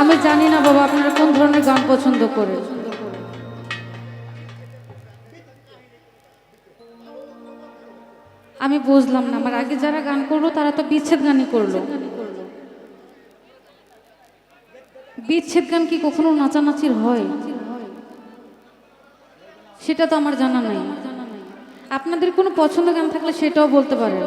আমি জানি না বাবা, আপনারা কোন ধরনের গান পছন্দ করে আমি বুঝলাম না, আমার আগে যারা গান করল, তারা তো বিচ্ছেদ গানই করল। বিচ্ছেদ গান কি কখনো নাচানাচির হয়? সেটা তো আমার জানা নাই। আপনাদের কোনো পছন্দ গান থাকলে সেটাও বলতে পারেন।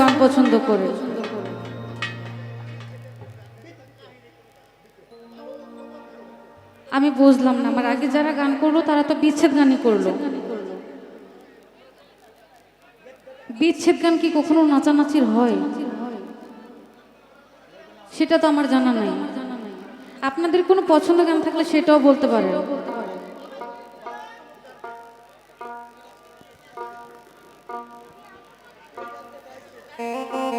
গান পছন্দ করে। আমি বুঝলাম না, আমার আগে যারা গান করল, তারা তো বিচ্ছেদ গানই করল। বিচ্ছেদ গান কি কখনো নাচানাচির হয়? সেটা তো আমার জানা নাই। আপনাদের কোনো পছন্দ গান থাকলে সেটাও বলতে পারেন। Música